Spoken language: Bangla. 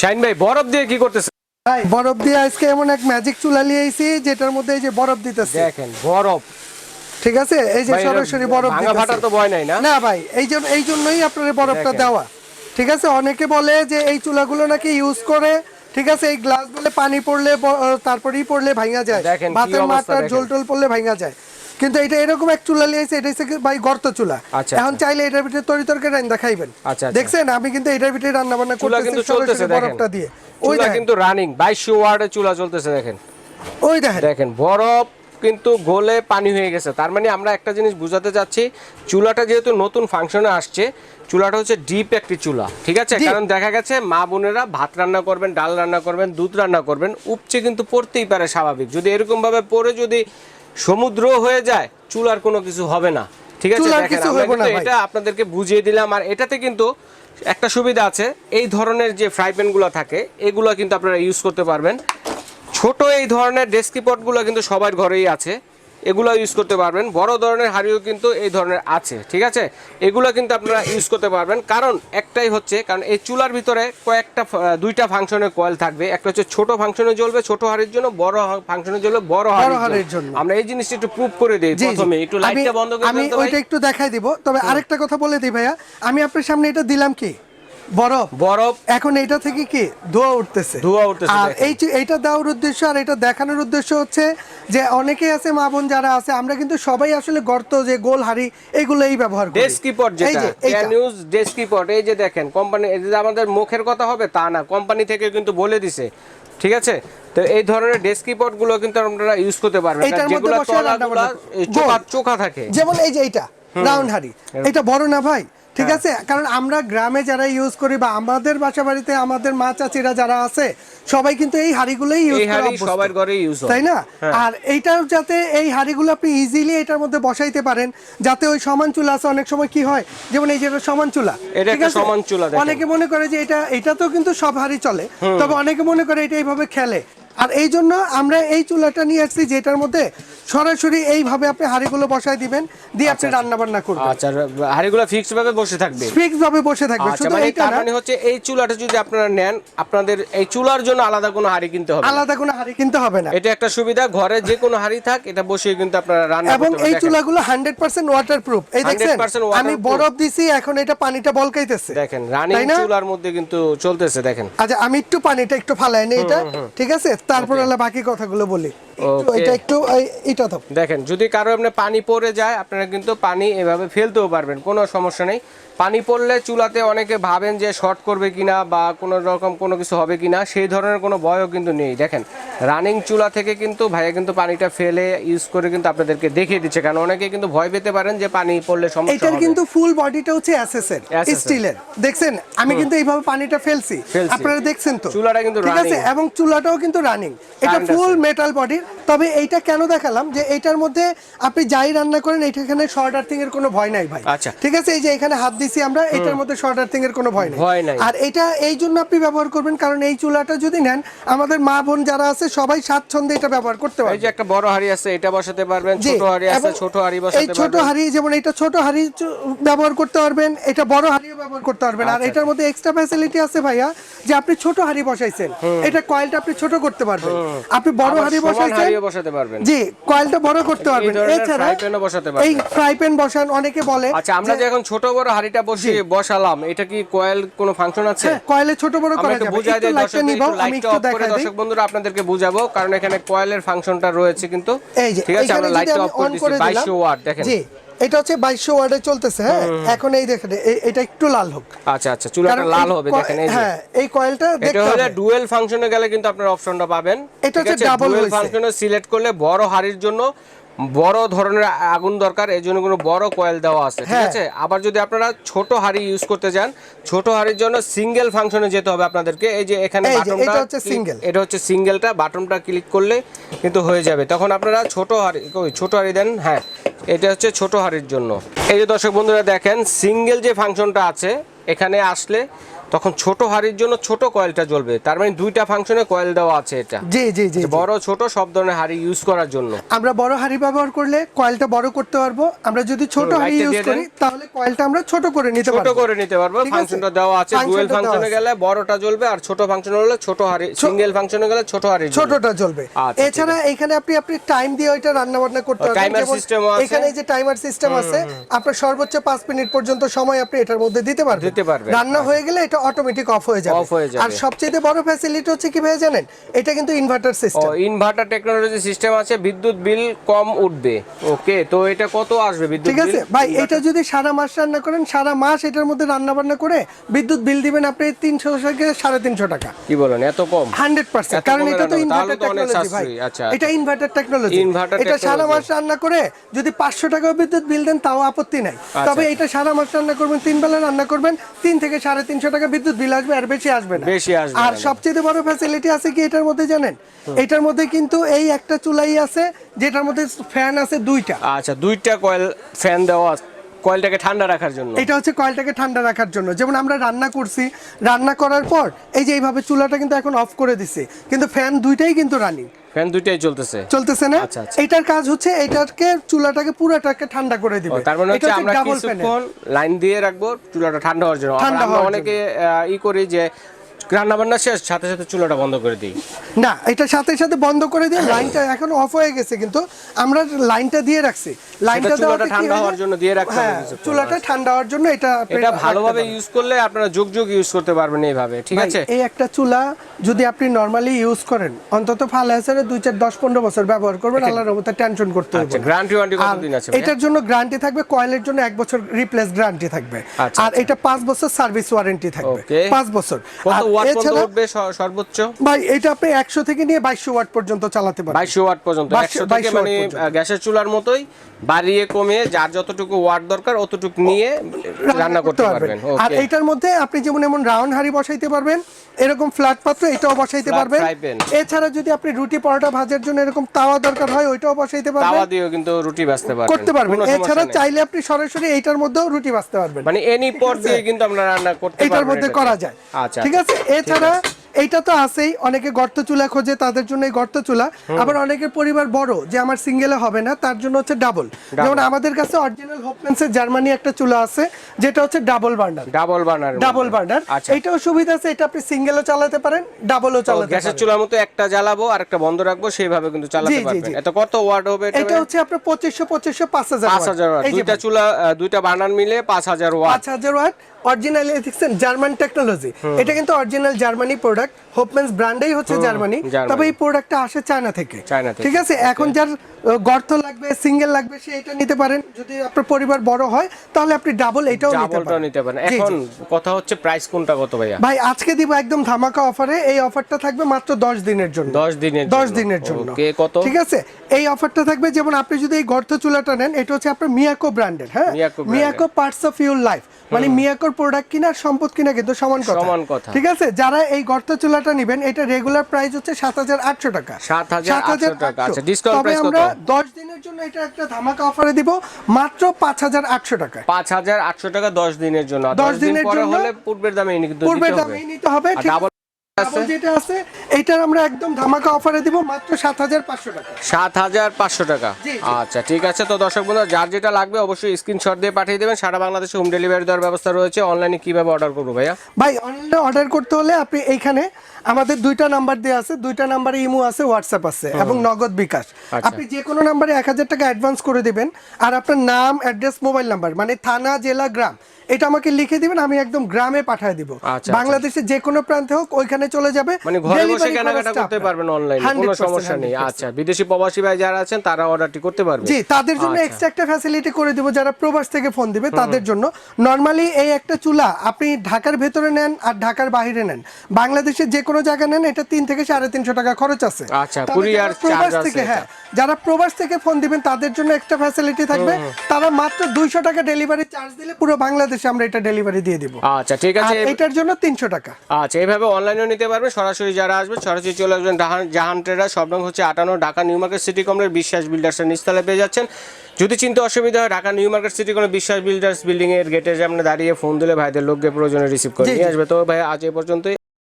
শাইন ভাই বরফ দিয়ে কি করতেছে? ভাই বরফ দিয়ে আজকে এমন এক ম্যাজিক চুলা নিয়ে আইছি যেটার মধ্যে এই যে বরফ দিতেছে। দেখেন বরফ। ঠিক আছে? এই যে সরাসরি বরফ ভাঙা ফাটার তো ভয় নাই না? না ভাই এই জন্য এই জন্যই আপনার বরফটা দেওয়া। ঠিক আছে? অনেকে বলে যে এই চুলাগুলো নাকি ইউজ করে ঠিক আছে? এই গ্লাস বলে পানি পড়লে তারপরেই পড়লে ভাঙা যায়। ভাতের দেখেন। জল টল পড়লে ভাঙা যায়। কিন্তু এটা এরকম এক চুলা লিয়েছে এটা হচ্ছে ভাই গর্ত চুলা। আচ্ছা, এখন চাইলে এটার ভিতরে তরি তরকারি রান্না খাইবেন। আচ্ছা, আচ্ছা। দেখছেন? আমি কিন্তু এটার ভিতরে রান্না বান্না চুলা করতেছি কিন্তু চলতেছে দেখেন। বরফটা দিয়ে। ওই দেখেন। কিন্তু রানিং বাইশশো ওয়ার্ডে চুলা চলতেছে দেখেন। ওই দেখেন। দেখেন বরফ কিন্তু গলে পানি হয়ে গেছে। তার মানে আমরা একটা জিনিস বুঝাতে চাচ্ছি চুলাটা যেহেতু নতুন ফাংশনে আসছে চুলাটা হচ্ছে ডিপ একটি চুলা ঠিক আছে। কারণ দেখা গেছে মা বোনেরা ভাত রান্না করবেন ডাল রান্না করবেন দুধ রান্না করবেন উপচে কিন্তু পড়তেই পারে স্বাভাবিক। যদি এরকম ভাবে পড়ে যদি সমুদ্র হয়ে যায় চুলার কোনো কিছু হবে না। ঠিক আছে। এটা আপনাদেরকে বুঝিয়ে দিলাম। আর এটাতে কিন্তু একটা সুবিধা আছে এই ধরনের যে ফ্রাই প্যানগুলো থাকে এগুলো কিন্তু আপনারা ইউজ করতে পারবেন। ছোট এই ধরনের ডেস্কি পটগুলো কিন্তু সবার ঘরেই আছে। এগুলো ইউজ করতে পারবেন। বড় ধরনের হাড়িও কিন্তু এই ধরনের আছে ঠিক আছে? এগুলো কিন্তু আপনারা ইউজ করতে পারবেন। কারণ একটাই হচ্ছে কারণ এই চুলার ভিতরে কয়েকটা দুইটা ফাংশনের কয়েল থাকবে। একটা হচ্ছে ছোট ফাংশনে জ্বলবে ছোট হাড়ির জন্য বড় ফাংশনে জ্বলবে বড় হাড়ির জন্য। আমরা এই জিনিসটা একটু প্রুভ করে দিই। প্রথমে। একটু লাইটটা বন্ধ করে আমি। ওইটা একটু দেখাই দিব। তবে আরেকটা কথা বলে দিই ভাইয়া। আমি আপনার সামনে এটা দিলাম কি? বরফ? বরফ। এখন এটা থেকে কি ধোয়া উঠতেছে? ধোঁয়া উঠতেছে, আর এই এইটা দেওয়ার উদ্দেশ্য আর এটা দেখানোর উদ্দেশ্য হচ্ছে যে অনেকেই আছে মা বোন যারা আছে আমরা কিন্তু সবাই আসলে গর্ত যে গোল হাড়ি এগুলোই ব্যবহার করি। ডেস্ক কিপট এই যেটা যে এইটা। ডেস্ক কিপট এই যে দেখেন কোম্পানি এই যে আমাদের মুখের কথা হবে তা না কোম্পানি থেকে কিন্তু বলে দিছে ঠিক আছে? তো এই ধরনের ডেস্কগুলো কিন্তু আপনারা ইউজ করতে পারবেন। যেগুলো চোখা থাকে। যেমন এই যে এইটা রাউন্ড হাড়ি। এটা বড় না ভাই? ঠিক হ্যাঁ। আছে কারণ আমরা গ্রামে যারা ইউজ করি বা আমাদের বাসা বাড়িতে আমাদের মা চাচিরা যারা আছে সবাই কিন্তু এই হাড়িগুলোই ইউজ করে সবার ঘরে ইউজ তাই না হ্যাঁ। আর এইটাও যাতে এই হাড়িগুলো আপনি ইজিলি এটার মধ্যে বসাইতে পারেন যাতে ওই সমান চুলা আছে অনেক সময় কি হয় যেমন এই যেটা সমান চুলা এটা ঠিক একটা আছে? সমান চুলা। অনেকে মনে করে যে এটা এটা তো কিন্তু সব হাড়ি চলে তবে অনেকে মনে করে এটা এইভাবে খেলে আর এই জন্য আমরা এই চুলাটা নিয়ে আসছি যেটার মধ্যে সরাসরি এইভাবে আপনি হাড়িগুলো বসাই দিবেন দিয়ে আপনি রান্না বান্না করবেন। আচ্ছা হাড়িগুলো ফিক্সড ভাবে বসে থাকবে? ফিক্স ভাবে বসে থাকবে আচ্ছা শুধু মানে এইটা মানে হচ্ছে এই চুলাটা যদি আপনারা নেন আপনাদের এই চুলার জন্য আলাদা কোনো হাড়ি কিনতে হবে আলাদা কোনো হাড়ি কিনতে হবে না। এটা একটা সুবিধা ঘরে যে কোনো হাড়ি থাক এটা বসিয়ে কিন্তু আপনারা রান্না এবং এই পারবেন চুলাগুলো হান্ড্রেড পার্সেন্ট ওয়াটার প্রুফ এই 100% আমি বরফ দিছি এখন এটা পানিটা বলকাইতেছে। দেখেন রানিং? চুলার মধ্যে কিন্তু চলতেছে দেখেন। আচ্ছা আমি একটু পানিটা একটু ফালাই নি এটা ঠিক আছে? তারপর হলো বাকি কথাগুলো বলি. এটা একটু এটা তো। দেখেন যদি কারও এমনি পানি পড়ে যায় আপনারা কিন্তু পানি এভাবে ফেলতেও পারবেন কোনো সমস্যা নেই। পানি পড়লে চুলাতে অনেকে ভাবেন যে শর্ট করবে কিনা বা কোনো রকম কোনো কিছু হবে কিনা সেই ধরনের কোনো ভয়ও কিন্তু নেই। দেখেন রানিং চুলা থেকে কিন্তু ভাইয়া কিন্তু পানিটা ফেলে ইউজ করে কিন্তু আপনাদেরকে দেখিয়ে দিচ্ছে। কারণ অনেকে কিন্তু ভয় পেতে পারেন যে পানি পড়লে সমস্যা এটার কিন্তু ফুল বডিটা হচ্ছে। স্টিলের। দেখছেন? আমি কিন্তু এইভাবে পানিটা ফেলছি। ফেলছি। আপনারা দেখছেন তো। চুলাটা কিন্তু ঠিক আছে? এবং চুলাটাও কিন্তু রানিং এটা ফুল মেটাল বডির তবে এইটা কেন দেখালাম যে এটার মধ্যে আপনি যাই রান্না করেন এখানে শর্ট আর্থিং এর কোনো ভয় নাই ভাই। আচ্ছা। ঠিক আছে? এই যে এখানে হাত দিছি আমরা এটার মধ্যে শর্ট আর্থিং এর কোনো ভয় নাই। আর এটা এই জন্য আপনি ব্যবহার করবেন কারণ এই চুলাটা যদি নেন আমাদের মা বোন যারা আছে সবাই স্বাচ্ছন্দ্যে এটা ব্যবহার করতে এই যে একটা বড় হাড়ি আছে এটা বসাতে পারবেন ছোট হাড়ি আছে ছোট হাড়ি বসাতে পারবেন এই ছোট হাড়ি যেমন এটা ছোট হাড়ি ব্যবহার করতে পারবেন এটা বড় হাড়িও ব্যবহার করতে পারবেন। আর আচ্ছা। এটার মধ্যে এক্সট্রা ফ্যাসিলিটি আছে ভাইয়া যে আপনি ছোট হাড়ি বসাইছেন এটা কয়েলটা আপনি ছোট করতে পারবেন। আপনি বড় হাড়ি বসাইছেন হাড়িও বসাতে পারবেন। জি কয়েলটা বড় করতে পারবেন। এছাড়া ফ্রাই বসাতে পারবেন। ফ্রাই প্যান বসান অনেকে বলে আচ্ছা আমরা যে এখন ছোট বড় হাড়িটা বসিয়ে বসালাম এটা কি কয়েল কোনো ফাংশন আছে? হ্যাঁ, কয়েলে ছোট বড় করা যাবে। বুঝাই দিই আমি একটু দেখাই। দর্শক বন্ধুরা আপনাদেরকে বুঝাবো কারণ এখানে কয়েলের ফাংশনটা রয়েছে কিন্তু ঠিক আছে আমরা লাইটটা অফ করে দিচ্ছি 2200 ওয়াট দেখেন। জি। এটা হচ্ছে 2200 ওয়াটে চলতেছে হ্যাঁ? এখন এই দেখেন এটা একটু লাল হোক। আচ্ছা আচ্ছা চুলাটা লাল হবে দেখেন এই যে। হ্যাঁ এই কয়েলটা এটা দেখতে হবে। ডুয়েল ফাংশনে গেলে কিন্তু আপনার অপশনটা পাবেন। এটা হচ্ছে double ডুয়েল ফাংশনে সিলেক্ট করলে বড় হাড়ির জন্য বড় ধরনের আগুন দরকার এই জন্য কোনো বড় কয়েল দেওয়া আছে ঠিক হ্যাঁ। আছে? আবার যদি আপনারা ছোট হাড়ি ইউজ করতে চান ছোট হাড়ির জন্য সিঙ্গেল ফাংশনে যেতে হবে আপনাদেরকে। এই যে এখানে বাটনটা এটা হচ্ছে সিঙ্গেল এটা হচ্ছে সিঙ্গেলটা বাটনটা ক্লিক করলে কিন্তু হয়ে যাবে। তখন আপনারা ছোট হাড়ি ছোট হাড়ি দেন হ্যাঁ। এটা হচ্ছে ছোট হাড়ির জন্য। এই যে দর্শক বন্ধুরা দেখেন, সিঙ্গেল যে ফাংশনটা আছে, এখানে আসলে তখন ছোট হাড়ির জন্য ছোট কয়েলটা জ্বলবে। তার মানে দুইটা ফাংশনে কয়েল দেওয়া আছে এটা। জি জি জি। বড় ছোট সব ধরনের হাড়ি ইউজ করার জন্য। আমরা বড় হাড়ি ব্যবহার করলে কয়েলটা বড় করতে পারব। আমরা যদি ছোট হাড়ি ইউজ করি তাহলে কয়েলটা আমরা ছোট করে নিতে পারব। ছোট করে নিতে পারব। ফাংশনটা দেওয়া আছে। ডুয়েল ফাংশনে গেলে বড়টা জ্বলবে আর ছোট ফাংশন হলে ছোট হাড়ি সিঙ্গেল ফাংশনে গেলে ছোট হাড়ি ছোটটা জ্বলবে। আচ্ছা, এছাড়া এখানে আপনি আপনি টাইম দিয়ে ওইটা রান্না বান্না করতে পারবেন। system ও আছে। এখানে এই যে টাইমার সিস্টেম আছে আপনার সর্বোচ্চ পাঁচ মিনিট পর্যন্ত সময় আপনি এটার মধ্যে দিতে পারবেন। দিতে পারবেন। রান্না হয়ে গেলে এটা অটোমেটিক অফ হয়ে যাবে। Off হয়ে যাবে। আর সবচেয়ে বড় ফ্যাসিলিটি হচ্ছে কি ভাই জানেন? এটা কিন্তু inverter system inverter technology system আছে বিদ্যুৎ বিল কম উঠবে। ওকে তো এটা কত আসবে বিদ্যুৎ ঠিক আছে? ভাই এটা যদি সারা মাস রান্না করেন সারা মাস এটার মধ্যে রান্না বান্না করে বিদ্যুৎ বিল দিবেন আপনি তিনশো থেকে সাড়ে তিনশো টাকা। কি বলেন এত কম? Hundred percent. এত কারণ এটা তো ইনভার্টার টেকনোলজি ভাই। আচ্ছা, এটা ইনভার্টার টেকনোলজি এটা সারা মাস রান্না করে যদি পাঁচশো টাকা বিদ্যুৎ বিল দেন তাও আপত্তি নাই। তবে এটা সারা মাস রান্না করবেন তিন বেলা রান্না করবেন তিন থেকে সাড়ে তিনশো টাকা বিদ্যুৎ বিল আসবে আর বেশি আসবে না। বেশি আসবে আর সবচেয়ে বড় ফ্যাসিলিটি আছে কি এটার মধ্যে জানেন? এটার মধ্যে কিন্তু এই একটা চুলাই আছে যেটার মধ্যে ফ্যান আছে দুইটা। আচ্ছা দুইটা কয়েল ফ্যান দেওয়া আছে, কয়েলটাকে ঠান্ডা রাখার জন্য। এটা হচ্ছে কয়েলটাকে ঠান্ডা রাখার জন্য। যেমন আমরা রান্না করছি রান্না করার পর এই যে এইভাবে চুলাটা কিন্তু এখন অফ করে দিছে। কিন্তু ফ্যান দুইটাই কিন্তু রানিং ফ্যান দুইটাই চলতেছে। চলতেছে না? আচ্ছা, আচ্ছা। এটার কাজ হচ্ছে এটাকে চুলাটাকে পুরোটাকে ঠান্ডা করে দিবে। তার মানে হচ্ছে আমরা কিছুক্ষণ লাইন দিয়ে রাখব চুলাটা ঠান্ডা হওয়ার জন্য। ঠান্ডা আমরা অনেকে ই করি যে রান্না বান্না শেষ সাথে সাথে চুলাটা বন্ধ করে দিই। না এটা সাথে সাথে বন্ধ করে দিয়ে লাইনটা এখন অফ হয়ে গেছে কিন্তু আমরা লাইনটা দিয়ে রাখছি। লাইনটা চুলাটা ঠান্ডা হওয়ার জন্য দিয়ে হবে হ্যাঁ। চুলাটা ঠান্ডা হওয়ার জন্য এটা এটা ভালোভাবে ইউজ করলে আপনারা যুগ যুগ ইউজ করতে পারবেন এইভাবে ঠিক আছে? এই একটা চুলা যদি আপনি নরমালি ইউজ করেন অন্তত ফাল হাসারে দুই চার দশ পনেরো বছর ব্যবহার করবেন আল্লাহর রহমতে টেনশন করতে হবে আচ্ছা। গ্যারান্টি ওয়ারেন্টি কতদিন আছে এটার জন্য গ্যারান্টি থাকবে কয়েলের জন্য এক বছর রিপ্লেস গ্যারান্টি থাকবে। আচ্ছা, আর এটা পাঁচ বছর সার্ভিস ওয়ারেন্টি থাকবে। পাঁচ বছর। ওয়াট পর্যন্ত উঠবে সর্বোচ্চ? ভাই এটা আপনি একশো থেকে নিয়ে বাইশশো ওয়াট পর্যন্ত চালাতে পারবেন। বাইশশো ওয়াট পর্যন্ত 2200 একশো থেকে মানে গ্যাসের চুলার মতোই বাড়িয়ে যার যতটুকু ওয়াট দরকার অতটুকু নিয়ে রান্না করতে পারবেন। আর ওকে এইটার মধ্যে আপনি যেমন এমন রাউন্ড হাঁড়ি বসাইতে পারবেন এরকম ফ্ল্যাট পাত্র এটাও বসাইতে পারবেন। এছাড়া যদি আপনি রুটি পরোটা ভাজার জন্য এরকম তাওয়া দরকার হয় ওইটাও বসাইতে তাওয়া দিয়েও কিন্তু রুটি বাঁচতে পারবেন। করতে পারবেন। এছাড়া চাইলে আপনি সরাসরি এইটার মধ্যেও রুটি বাঁচতে পারবেন। মানে এনি দিয়ে কিন্তু আমরা রান্না করতে পারব এটার মধ্যে করা যায়। আচ্ছা ঠিক আছে? এছাড়া এইটা তো আছেই অনেকে গর্ত চুলা খোঁজে তাদের জন্য এই গর্ত চুলা আবার অনেকের পরিবার বড় যে আমার সিঙ্গেলে হবে না তার জন্য হচ্ছে ডাবল যেমন আমাদের কাছে অরিজিনাল হোপমেন্সের জার্মানি একটা চুলা আছে যেটা হচ্ছে double burner double burner double burner এটাও সুবিধা আছে এটা আপনি সিঙ্গেলও চালাতে পারেন ডাবলও চালাতে গ্যাসের চুলার মতো একটা জ্বালাবো আর একটা বন্ধ রাখব সেইভাবে কিন্তু চালাতে পারবেন। এটা কত ওয়াট হবে এটা হচ্ছে আপনার পঁচিশশো পঁচিশশো পাঁচ হাজার পাঁচ হাজার ওয়াট। এই যে দুইটা চুলা দুইটা বার্নার মিলে পাঁচ হাজার ওয়াট। পাঁচ হাজার ওয়াট। অরিজিনাল দেখছেন জার্মান টেকনোলজি এটা কিন্তু অরিজিনাল জার্মানি প্রোডাক্ট হোপমেন্স ব্র্যান্ডেই হচ্ছে জার্মানি। তবে এই প্রোডাক্টটা আসে চায়না থেকে। ঠিক আছে? এখন যার গর্ত লাগবে সিঙ্গেল লাগবে সে এটা নিতে পারেন। যদি আপনার পরিবার বড় হয় তাহলে আপনি ডাবল এটাও নিতে পারেন। এখন কথা হচ্ছে প্রাইস কোনটা কত ভাইয়া? ভাই আজকে দিব একদম ধামাকা অফারে এই অফারটা থাকবে মাত্র দশ দিনের জন্য। দশ দিনের দশ জন্য। দিনের জন্য। ওকে কত? ঠিক আছে? এই অফারটা থাকবে যেমন আপনি যদি এই গর্ত চুলাটা নেন এটা হচ্ছে আপনার মিয়াকো ব্র্যান্ডের হ্যাঁ? Miyako parts of your life মানে মিয়াকোর প্রোডাক্ট কিনা সম্পদ কিনা কিন্তু সমান কথা। সমান কথা। ঠিক আছে? যারা এই গর্ত চুলাটা নেবেন এটা রেগুলার প্রাইস হচ্ছে সাত হাজার আটশো টাকা। 7,800 টাকা। আচ্ছা, ডিসকাউন্ট তবে আমরা দশ দিনের জন্য এটা একটা ধামাকা অফারে দিব মাত্র পাঁচ হাজার আটশো টাকা পাঁচ হাজার আটশো টাকা দশ দিনের জন্য। দশ দিনের জন্য হলে পূর্বের দামে পূর্বের দামে নিতে হবে আর ঠিক ডাবল ডাবল যেটা আছে এইটার আমরা একদম ধামাকা অফারে দিব মাত্র সাত হাজার পাঁচশো টাকা। সাত হাজার পাঁচশো টাকা। জি, জি। আচ্ছা ঠিক আছে তো দর্শক বন্ধু যার যেটা লাগবে অবশ্যই স্ক্রিনশট দিয়ে পাঠিয়ে দেবেন। সারা বাংলাদেশে হোম ডেলিভারি দেওয়ার ব্যবস্থা রয়েছে। অনলাইনে কীভাবে অর্ডার করব ভাইয়া? ভাই অনলাইনে অর্ডার করতে হলে আপনি এইখানে আমাদের দুইটা নাম্বার দেওয়া আছে। দুইটা নাম্বারে ইমো আছে হোয়াটসঅ্যাপ আছে এবং নগদ বিকাশ। আচ্ছা। আপনি যে কোনো নাম্বারে এক হাজার টাকা অ্যাডভান্স করে দিবেন আর আপনার নাম অ্যাড্রেস মোবাইল নাম্বার মানে থানা জেলা গ্রাম এটা আমাকে লিখে দিবেন আমি একদম গ্রামে পাঠিয়ে দিব। আচ্ছা, বাংলাদেশের যে কোনো প্রান্তে হোক ওইখানে চলে যাবে। মানে ঘরে বসে কেনাকাটা করতে পারবেন অনলাইনে কোনো সমস্যা নেই। আচ্ছা বিদেশি প্রবাসী ভাই যারা আছেন তারা অর্ডারটি করতে পারবে। জি তাদের জন্য আচ্ছা। এক্সট্রা একটা ফ্যাসিলিটি করে দিব যারা প্রবাস থেকে ফোন দিবে তাদের জন্য। নর্মালি এই একটা চুলা আপনি ঢাকার ভেতরে নেন আর ঢাকার বাইরে নেন। বাংলাদেশের যে কোনো জায়গায় নেন এটা তিন থেকে সাড়ে তিনশো টাকা খরচ আছে। আচ্ছা, তবে courier যারা প্রবাস আছে থেকে হ্যাঁ যারা প্রবাস থেকে ফোন দিবেন তাদের জন্য এক্সট্রা ফ্যাসিলিটি থাকবে। তারা মাত্র দুইশো টাকা ডেলিভারি চার্জ দিলে পুরো বাংলাদেশে আমরা এটা ডেলিভারি দিয়ে দিব। আচ্ছা ঠিক আছে। এটার জন্য তিনশো টাকা। আচ্ছা এইভাবে অনলাইনেও নিতে পারবেন সরাসরি যারা আসবে সরাসরি চলে আসবেন জাহান ট্রেডার সব রং হচ্ছে আটানো Dhaka new market city complex Biswas বিল্ডার্সের নিচতলা পেয়ে যাচ্ছেন। যদি চিন্তা অসুবিধা হয় ঢাকা নিউ মার্কেট সিটি কোনো বিশ্বাস বিল্ডার্স বিল্ডিং এর গেটের সামনে দাঁড়িয়ে ফোন দিলে ভাইদের লোককে প্রয়োজনে রিসিভ করে নিয়ে আসবে। তো ভাই আজ এ পর্যন্তই।